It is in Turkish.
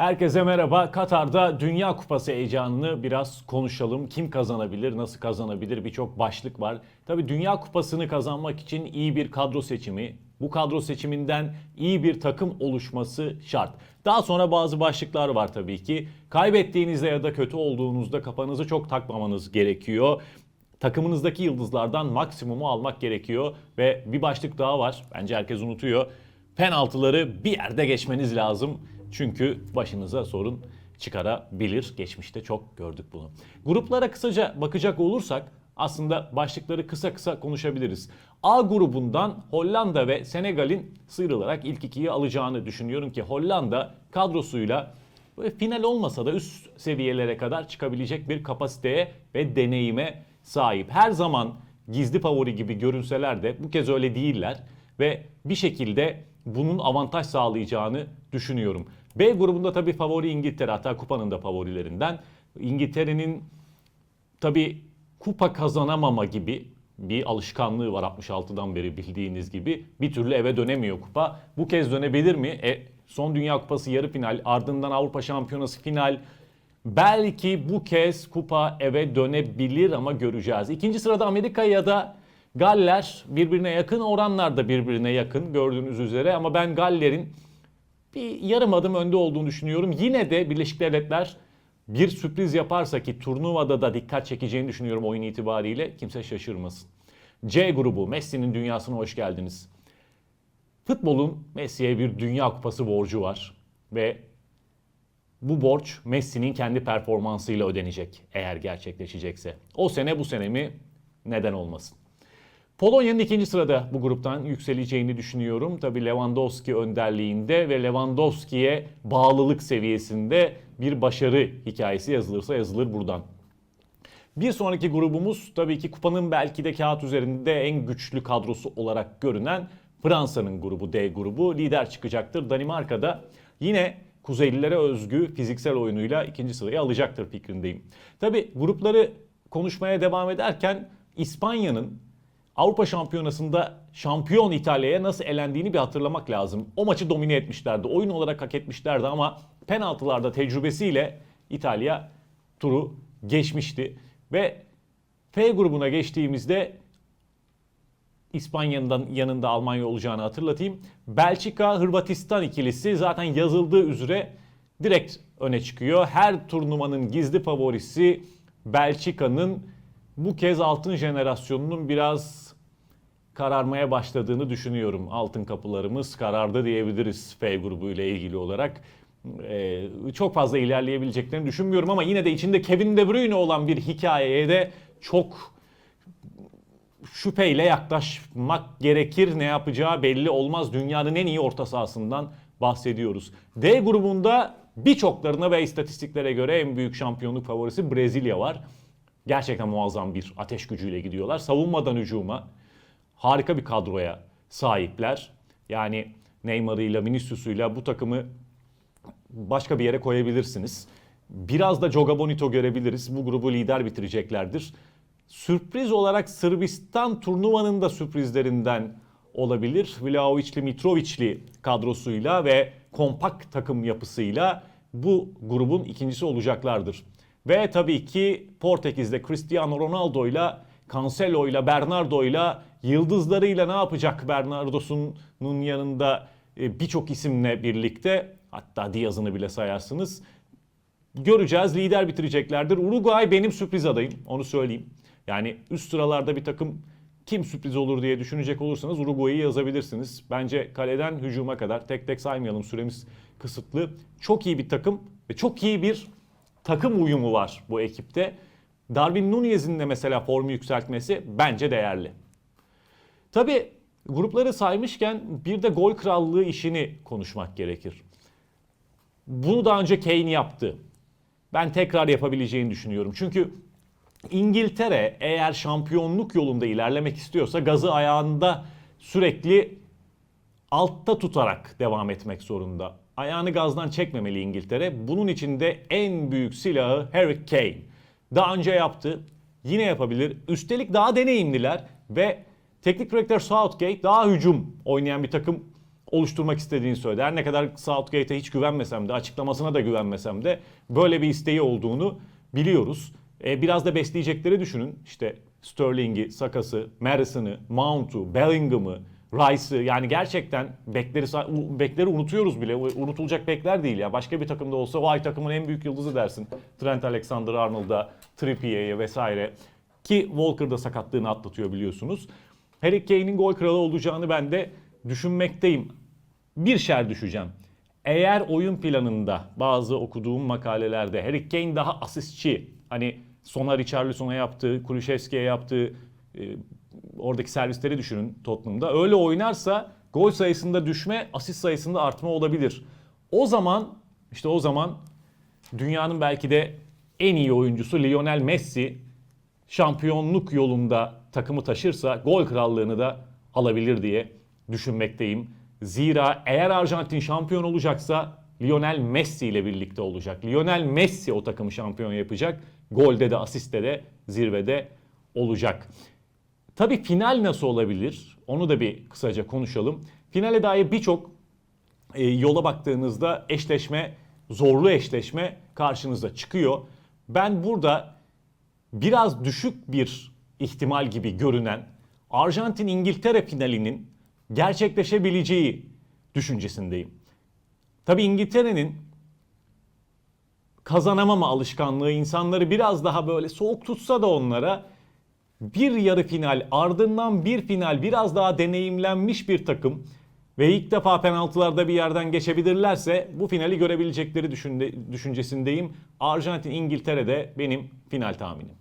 Herkese merhaba. Katar'da Dünya Kupası heyecanını biraz konuşalım. Kim kazanabilir, nasıl kazanabilir birçok başlık var. Tabii Dünya Kupası'nı kazanmak için iyi bir kadro seçimi, bu kadro seçiminden iyi bir takım oluşması şart. Daha sonra bazı başlıklar var tabii ki. Kaybettiğinizde ya da kötü olduğunuzda kafanızı çok takmamanız gerekiyor. Takımınızdaki yıldızlardan maksimumu almak gerekiyor ve bir başlık daha var. Bence herkes unutuyor. Penaltıları bir yerde geçmeniz lazım. Çünkü başınıza sorun çıkarabilir. Geçmişte çok gördük bunu. Gruplara kısaca bakacak olursak aslında başlıkları kısa kısa konuşabiliriz. A grubundan Hollanda ve Senegal'in sıyrılarak ilk ikiyi alacağını düşünüyorum ki Hollanda kadrosuyla final olmasa da üst seviyelere kadar çıkabilecek bir kapasiteye ve deneyime sahip. Her zaman gizli favori gibi görünseler de bu kez öyle değiller ve bir şekilde bunun avantaj sağlayacağını düşünüyorum. B grubunda tabii favori İngiltere hatta kupanın da favorilerinden. İngiltere'nin tabii kupa kazanamama gibi bir alışkanlığı var 66'dan beri bildiğiniz gibi. Bir türlü eve dönemiyor kupa. Bu kez dönebilir mi? E, son Dünya Kupası yarı final, ardından Avrupa Şampiyonası final. Belki bu kez kupa eve dönebilir ama göreceğiz. İkinci sırada Amerika ya da Galler birbirine yakın oranlarda birbirine yakın gördüğünüz üzere ama ben Galler'in bir yarım adım önde olduğunu düşünüyorum. Yine de Birleşik Devletler bir sürpriz yaparsa ki turnuvada da dikkat çekeceğini düşünüyorum oyun itibariyle kimse şaşırmasın. C grubu Messi'nin dünyasına hoş geldiniz. Futbolun Messi'ye bir dünya kupası borcu var ve bu borç Messi'nin kendi performansıyla ödenecek eğer gerçekleşecekse. O sene bu sene mi neden olmasın. Polonya'nın ikinci sırada bu gruptan yükseleceğini düşünüyorum. Tabii Lewandowski önderliğinde ve Lewandowski'ye bağlılık seviyesinde bir başarı hikayesi yazılırsa yazılır buradan. Bir sonraki grubumuz tabii ki kupanın belki de kağıt üzerinde en güçlü kadrosu olarak görünen Fransa'nın grubu D grubu lider çıkacaktır. Danimarka'da yine Kuzeylilere özgü fiziksel oyunuyla ikinci sırayı alacaktır fikrindeyim. Tabii grupları konuşmaya devam ederken İspanya'nın Avrupa Şampiyonası'nda şampiyon İtalya'ya nasıl elendiğini bir hatırlamak lazım. O maçı domine etmişlerdi. Oyun olarak hak etmişlerdi ama penaltılarda tecrübesiyle İtalya turu geçmişti. Ve F grubuna geçtiğimizde İspanya'nın yanında Almanya olacağını hatırlatayım. Belçika Hırvatistan ikilisi zaten yazıldığı üzere direkt öne çıkıyor. Her turnuvanın gizli favorisi Belçika'nın bu kez altın jenerasyonunun biraz kararmaya başladığını düşünüyorum. Altın kapılarımız karardı diyebiliriz F grubu ile ilgili olarak. Ee, çok fazla ilerleyebileceklerini düşünmüyorum ama yine de içinde Kevin De Bruyne olan bir hikayeye de çok şüpheyle yaklaşmak gerekir. Ne yapacağı belli olmaz. Dünyanın en iyi orta sahasından bahsediyoruz. D grubunda birçoklarına ve istatistiklere göre en büyük şampiyonluk favorisi Brezilya var. Gerçekten muazzam bir ateş gücüyle gidiyorlar. Savunmadan hücuma harika bir kadroya sahipler. Yani Neymar'ıyla, Vinicius'uyla bu takımı başka bir yere koyabilirsiniz. Biraz da Joga Bonito görebiliriz. Bu grubu lider bitireceklerdir. Sürpriz olarak Sırbistan turnuvanın da sürprizlerinden olabilir. Vlahovic'li, Mitrovic'li kadrosuyla ve kompakt takım yapısıyla bu grubun ikincisi olacaklardır. Ve tabii ki Portekiz'de Cristiano Ronaldo'yla, Cancelo'yla, Bernardo'yla, yıldızlarıyla ne yapacak Bernardo'sunun yanında e, birçok isimle birlikte hatta Diaz'ını bile sayarsınız. Göreceğiz. Lider bitireceklerdir. Uruguay benim sürpriz adayım. Onu söyleyeyim. Yani üst sıralarda bir takım kim sürpriz olur diye düşünecek olursanız Uruguay'ı yazabilirsiniz. Bence kaleden hücuma kadar tek tek saymayalım süremiz kısıtlı. Çok iyi bir takım ve çok iyi bir takım uyumu var bu ekipte. Darwin Nunez'in de mesela formu yükseltmesi bence değerli. Tabi grupları saymışken bir de gol krallığı işini konuşmak gerekir. Bunu daha önce Kane yaptı. Ben tekrar yapabileceğini düşünüyorum. Çünkü İngiltere eğer şampiyonluk yolunda ilerlemek istiyorsa gazı ayağında sürekli altta tutarak devam etmek zorunda. Ayağını gazdan çekmemeli İngiltere. Bunun için de en büyük silahı Harry Kane. Daha önce yaptı. Yine yapabilir. Üstelik daha deneyimliler ve teknik direktör Southgate daha hücum oynayan bir takım oluşturmak istediğini söyledi. Her ne kadar Southgate'e hiç güvenmesem de, açıklamasına da güvenmesem de böyle bir isteği olduğunu biliyoruz. E, biraz da besleyecekleri düşünün. İşte Sterling'i, Sakas'ı, Madison'ı, Mount'u, Bellingham'ı, Rice'ı yani gerçekten bekleri bekleri unutuyoruz bile. Unutulacak bekler değil ya. Başka bir takımda olsa vay takımın en büyük yıldızı dersin. Trent Alexander-Arnold'a, Trippier'e vesaire. Ki Walker da sakatlığını atlatıyor biliyorsunuz. Harry Kane'in gol kralı olacağını ben de düşünmekteyim. Bir şer düşeceğim. Eğer oyun planında bazı okuduğum makalelerde Harry Kane daha asistçi hani Sona Richarlison'a yaptığı, Kulüşevski'ye yaptığı e, oradaki servisleri düşünün Tottenham'da. Öyle oynarsa gol sayısında düşme, asist sayısında artma olabilir. O zaman işte o zaman dünyanın belki de en iyi oyuncusu Lionel Messi şampiyonluk yolunda takımı taşırsa gol krallığını da alabilir diye düşünmekteyim. Zira eğer Arjantin şampiyon olacaksa Lionel Messi ile birlikte olacak. Lionel Messi o takımı şampiyon yapacak. Golde de asiste de zirvede olacak. Tabii final nasıl olabilir? Onu da bir kısaca konuşalım. Finale dair birçok e, yola baktığınızda eşleşme, zorlu eşleşme karşınıza çıkıyor. Ben burada biraz düşük bir ihtimal gibi görünen Arjantin-İngiltere finalinin gerçekleşebileceği düşüncesindeyim. Tabii İngiltere'nin kazanamama alışkanlığı insanları biraz daha böyle soğuk tutsa da onlara bir yarı final ardından bir final biraz daha deneyimlenmiş bir takım ve ilk defa penaltılarda bir yerden geçebilirlerse bu finali görebilecekleri düşünde, düşüncesindeyim. Arjantin İngiltere'de benim final tahminim.